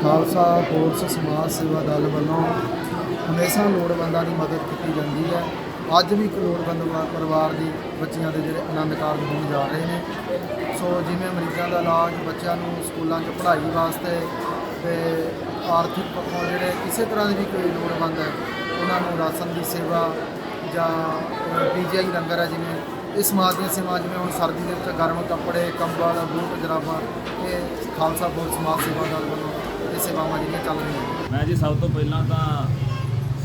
Khalsa force ਸਮਾਜ ਸੇਵਾ ਦਲ ਵੱਲੋਂ ਹਮੇਸ਼ਾ ਲੋੜਵੰਦਾਂ ਦੀ ਮਦਦ ਕੀਤੀ ਜਾਂਦੀ ਹੈ। ਅੱਜ ਵੀ ਇੱਕ ਲੋੜਵੰਦ ਪਰਿਵਾਰ ਦੀ ਬੱਚਿਆਂ ਦੇ ਜਿਹੜੇ ਆਨੰਦ ਕਾਰਜ ਹੋਣ ਜਾ ਰਹੇ ਨੇ। ਸੋ ਜਿਵੇਂ ਮਰੀਜ਼ਾਂ ਦਾ ਇਲਾਜ ਬੱਚਿਆਂ ਨੂੰ ਸਕੂਲਾਂ 'ਚ ਪੜ੍ਹਾਈ ਵਾਸਤੇ ਤੇ ਆਰਥਿਕ ਪੱਖੋਂ ਜਿਹੜੇ ਕਿਸੇ ਤਰ੍ਹਾਂ ਦੀ ਵੀ ਕੋਈ ਲੋੜਵੰਦ ਹੈ, ਉਹਨਾਂ ਨੂੰ ਰਾਸ਼ਨ ਦੀ ਸੇਵਾ ਜਾਂ ਪੀਜੀਆਈ ਲੰਗਰ ਹੈ ਜਿਵੇਂ ਇਹ ਸਮਾਜ ਦੀਆਂ ਸੇਵਾ ਜਿਵੇਂ ਹੁਣ ਸਰਦੀ ਦੇ ਵਿੱਚ ਗਰਮ ਕੱਪੜੇ, ਕੰਬਲ, ਬੂਟ, ਜਰਾਬਾਂ, ਇਹ ਖਾਲਸਾ ਫੋਰਸ ਸਮਾਜ ਸੇਵਾ ਦਲ ਵੱਲੋਂ ਇਹ ਸੇਵਾਵਾਂ ਜਿਹੜੀਆਂ ਚੱਲ ਰਹੀਆਂ ਮੈਂ ਜੀ ਸਭ ਤੋਂ ਪਹਿਲਾਂ ਤਾਂ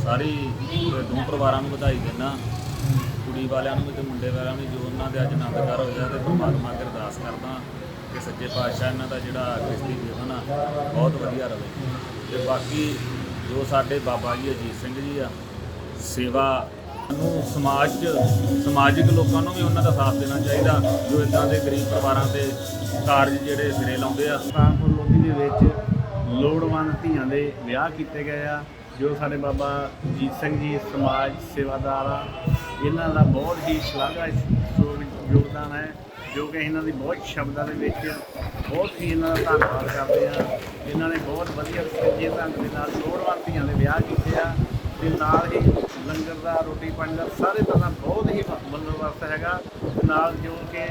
ਸਾਰੀ ਦੋ ਪਰਿਵਾਰਾਂ ਨੂੰ ਵਧਾਈ ਦਿੰਦਾ। ਕੁੜੀ ਵਾਲਿਆਂ ਨੂੰ ਵੀ ਤੇ ਮੁੰਡੇ ਵਾਲਿਆਂ ਨੂੰ ਜੋ ਉਹਨਾਂ ਦੇ ਅੱਜ ਆਨੰਦਕਾਰ ਹੋਇਆ ਤੇ ਪਰਮਾਤਮਾ ਅੱਗੇ ਅਰਦਾਸ ਕਰਦਾ ਕਿ ਸੱਚੇ ਪਾਤਸ਼ਾਹ ਇਹਨਾਂ ਦਾ ਜਿਹੜਾ ਗ੍ਰਸਤੀ ਜੀਵਨ ਆ ਬਹੁਤ ਵਧੀਆ ਰਹੇ ਤੇ ਬਾਕੀ ਜੋ ਸਾਡੇ ਬਾਬਾ ਜੀ ਅਜੀਤ ਸਿੰਘ ਜੀ ਆ, ਸੇਵਾ ਨੂੰ ਸਮਾਜ 'ਚ, ਸਮਾਜਿਕ ਲੋਕਾਂ ਨੂੰ ਵੀ ਉਹਨਾਂ ਦਾ ਸਾਥ ਦੇਣਾ ਚਾਹੀਦਾ, ਜੋ ਇਦਾਂ ਦੇ ਗਰੀਬ ਪਰਿਵਾਰਾਂ ਦੇ ਕਾਰਜ ਜਿਹੜੇ ਸਿਰੇ ਲਾਉਂਦੇ ਆ। ਸੁਲਤਾਨਪੁਰ ਲੋਧੀ ਦੇ ਵਿੱਚ ਲੋੜਵੰਦ ਧੀਆਂ ਦੇ ਵਿਆਹ ਕੀਤੇ ਗਏ ਆ, ਜੋ ਸਾਡੇ ਬਾਬਾ ਜੀਤ ਸਿੰਘ ਜੀ ਸਮਾਜ ਸੇਵਾਦਾਰ ਆ। ਇਹਨਾਂ ਦਾ ਬਹੁਤ ਹੀ ਸ਼ਲਾਘਾਯੋਗ ਯੋਗਦਾਨ ਹੈ, ਜੋ ਕਿ ਇਹਨਾਂ ਦੀ ਬਹੁਤ ਸ਼ਬਦਾਂ ਦੇ ਵਿੱਚ ਬਹੁਤ ਹੀ ਇਹਨਾਂ ਦਾ ਧੰਨਵਾਦ ਕਰਦੇ ਆ। ਇਹਨਾਂ ਨੇ ਬਹੁਤ ਵਧੀਆ ਸੁਚੱਜੇ ਢੰਗ ਦੇ ਨਾਲ ਲੋੜਵੰਦ ਧੀਆਂ ਦੇ ਵਿਆਹ ਕੀਤੇ ਆ ਤੇ ਨਾਲ ਹੀ ਲੰਗਰ ਦਾ, ਰੋਟੀ ਪਾਣੀ ਦਾ, ਸਾਰੇ ਤਰ੍ਹਾਂ ਬਹੁਤ ਹੀ ਬੰਦੋਬਸਤ ਹੈਗਾ। ਨਾਲ ਜੋ ਕਿ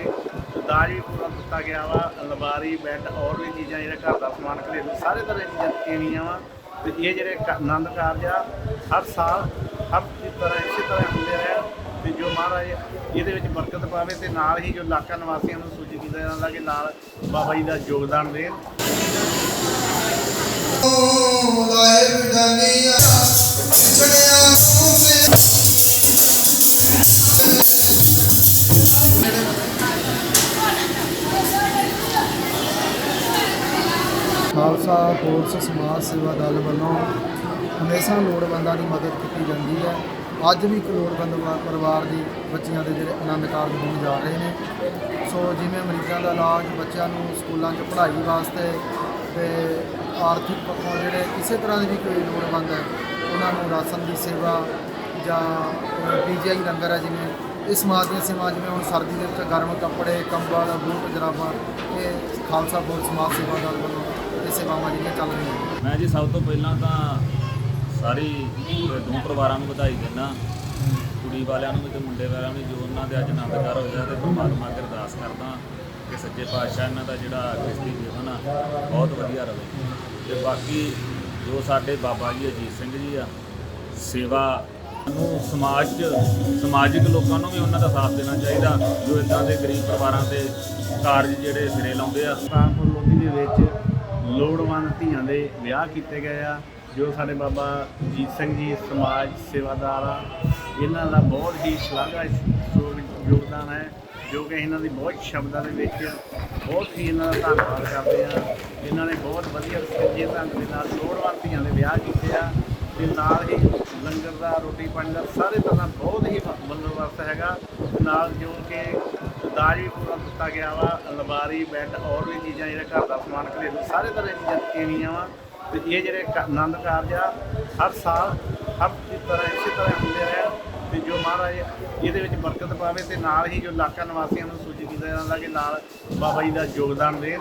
ਦਾਜ ਵੀ ਪੂਰਾ ਦਿੱਤਾ ਗਿਆ ਵਾ, ਅਲਮਾਰੀ, ਬੈੱਡ ਔਰ ਵੀ ਚੀਜ਼ਾਂ ਜਿਹੜਾ ਘਰ ਦਾ ਸਮਾਨ, ਘਰੇਲੂ ਸਾਰੇ ਤਰ੍ਹਾਂ ਦੀਆਂ ਚੀਜ਼ਾਂ ਦੇਣੀਆਂ ਵਾ। ਤੇ ਇਹ ਜਿਹੜੇ ਕ- ਆਨੰਦ ਕਾਰਜ ਆ, ਹਰ ਸਾਲ ਹਰ ਤਰ੍ਹਾਂ, ਇਸੇ ਤਰ੍ਹਾਂ ਹੁੰਦੇ ਰਹੇ ਤੇ ਜੋ ਮਹਾਰਾਜ ਇਹਦੇ ਵਿੱਚ ਬਰਕਤ ਪਾਵੇ ਤੇ ਨਾਲ ਹੀ ਜੋ ਇਲਾਕਾ ਨਿਵਾਸੀਆਂ ਨੂੰ ਸੂਚਿਤ ਕੀਤਾ ਜਾਂਦਾ ਕਿ ਨਾਲ ਬਾਬਾ ਜੀ ਦਾ ਯੋਗਦਾਨ ਦੇਣ। ਖਾਲਸਾ ਫੋਰਸ ਸਮਾਜ ਸੇਵਾ ਦਲ ਵੱਲੋਂ ਹਮੇਸ਼ਾ ਲੋੜਵੰਦਾਂ ਦੀ ਮਦਦ ਕੀਤੀ ਜਾਂਦੀ ਹੈ। ਅੱਜ ਵੀ ਇੱਕ ਲੋੜਵੰਦ ਪਰਿਵਾਰ ਦੀ ਬੱਚਿਆਂ ਦੇ ਜਿਹੜੇ ਆਨੰਦ ਕਾਰਜ ਹੋਣ ਜਾ ਰਹੇ ਨੇ। ਸੋ ਜਿਵੇਂ ਮਰੀਜ਼ਾਂ ਦਾ ਇਲਾਜ ਬੱਚਿਆਂ ਨੂੰ ਸਕੂਲਾਂ 'ਚ ਪੜ੍ਹਾਈ ਵਾਸਤੇ ਤੇ ਆਰਥਿਕ ਪੱਖੋਂ ਜਿਹੜੇ ਕਿਸੇ ਤਰ੍ਹਾਂ ਦੀ ਵੀ ਕੋਈ ਲੋੜਵੰਦ ਹੈ, ਉਹਨਾਂ ਨੂੰ ਰਾਸ਼ਨ ਦੀ ਸੇਵਾ ਜਾਂ ਪੀਜੀਆਈ ਲੰਗਰ ਹੈ ਜਿਵੇਂ ਇਹ ਸਮਾਜ ਦੀਆਂ ਸੇਵਾ ਜਿਵੇਂ ਹੁਣ ਸਰਦੀ ਦੇ ਵਿੱਚ ਗਰਮ ਕੱਪੜੇ, ਕੰਬਲ, ਬੂਟ, ਜਰਾਬਾਂ, ਇਹ ਖਾਲਸਾ ਫੋਰਸ ਸਮਾਜ ਸੇਵਾ ਦਲ ਵੱਲੋਂ ਇਹ ਸੇਵਾਵਾਂ ਜਿਹੜੀਆਂ ਚੱਲ ਰਹੀਆਂ ਨੇ। ਮੈਂ ਜੀ ਸਭ ਤੋਂ ਪਹਿਲਾਂ ਤਾਂ ਸਾਰੀ ਦੋ ਪਰਿਵਾਰਾਂ ਨੂੰ ਵਧਾਈ ਦਿੰਦਾ। ਕੁੜੀ ਵਾਲਿਆਂ ਨੂੰ ਵੀ ਤੇ ਮੁੰਡੇ ਵਾਲਿਆਂ ਨੂੰ ਜੋ ਉਹਨਾਂ ਦੇ ਅੱਜ ਆਨੰਦਕਾਰ ਹੋਇਆ ਤੇ ਪਰਮਾਤਮਾ ਅੱਗੇ ਅਰਦਾਸ ਕਰਦਾ। ਕਿ ਸੱਚੇ ਪਾਤਸ਼ਾਹ ਇਹਨਾਂ ਦਾ ਜਿਹੜਾ ਗ੍ਰਸਤੀ ਜੀਵਨ ਆ, ਬਹੁਤ ਵਧੀਆ ਰਹੇ ਤੇ ਬਾਕੀ ਜੋ ਸਾਡੇ ਬਾਬਾ ਜੀ ਅਜੀਤ ਸਿੰਘ ਜੀ ਆ, ਸੇਵਾ ਨੂੰ ਸਮਾਜ 'ਚ, ਸਮਾਜਿਕ ਲੋਕਾਂ ਨੂੰ ਵੀ ਉਹਨਾਂ ਦਾ ਸਾਥ ਦੇਣਾ ਚਾਹੀਦਾ, ਜੋ ਇਦਾਂ ਦੇ ਗਰੀਬ ਪਰਿਵਾਰਾਂ ਦੇ ਕਾਰਜ ਜਿਹੜੇ ਸਿਰੇ ਲਾਉਂਦੇ ਆ। ਸੁਲਤਾਨਪੁਰ ਲੋਧੀ ਦੇ ਵਿੱਚ ਲੋੜਵੰਦ ਧੀਆਂ ਦੇ ਵਿਆਹ ਕੀਤੇ ਗਏ ਆ, ਜੋ ਸਾਡੇ ਬਾਬਾ ਜੀਤ ਸਿੰਘ ਜੀ ਸਮਾਜ ਸੇਵਾਦਾਰ ਆ। ਇਹਨਾਂ ਦਾ ਬਹੁਤ ਹੀ ਸ਼ਲਾਘਾਯੋਗ ਯੋਗਦਾਨ ਹੈ। ਜੋ ਕਿ ਇਹਨਾਂ ਦੀ ਬਹੁਤ ਸ਼ਬਦਾਂ ਦੇ ਵਿੱਚ ਬਹੁਤ ਹੀ ਇਹਨਾਂ ਦਾ ਧੰਨਵਾਦ ਕਰਦੇ ਆ। ਇਹਨਾਂ ਨੇ ਬਹੁਤ ਵਧੀਆ ਸੁਚੱਜੇ ਢੰਗ ਦੇ ਨਾਲ ਲੋੜਵੰਦ ਧੀਆਂ ਦੇ ਵਿਆਹ ਕੀਤੇ ਆ। ਤੇ ਨਾਲ ਹੀ ਲੰਗਰ ਦਾ, ਰੋਟੀ ਪਾਣੀ ਦਾ ਸਾਰੇ ਤਰ੍ਹਾਂ ਬਹੁਤ ਹੀ ਬੰਦੋਬਸਤ ਹੈਗਾ। ਨਾਲ ਜੋ ਕਿ ਦਾਜ ਵੀ ਪੂਰਾ ਦਿੱਤਾ ਗਿਆ ਵਾ, ਅਲਮਾਰੀ, ਬੈੱਡ ਔਰ ਵੀ ਚੀਜ਼ਾਂ ਜਿਹੜੇ ਘਰ ਦਾ ਸਮਾਨ ਘਰੇਲੂ ਸਾਰੇ ਤਰ੍ਹਾਂ ਦੀਆਂ ਚੀਜ਼ਾਂ ਵਾ। ਤੇ ਇਹ ਜਿਹੜੇ ਕ- ਆਨੰਦ ਕਾਰਜ ਆ, ਹਰ ਸਾਲ ਹਰ ਤਰ੍ਹਾਂ ਇਸੇ ਤਰ੍ਹਾਂ ਹੁੰਦੇ ਰਹੇ। ਮਹਾਰਾਜ, ਇਹਦੇ ਵਿੱਚ ਬਰਕਤ ਪਾਵੇ ਤੇ ਨਾਲ ਹੀ ਜੋ ਇਲਾਕਾ ਨਿਵਾਸੀਆਂ ਨੂੰ ਸੂਚਿਤ ਕੀਤਾ ਜਾਂਦਾ ਕਿ ਨਾਲ ਬਾਬਾ ਜੀ ਦਾ ਯੋਗਦਾਨ ਦੇਣ।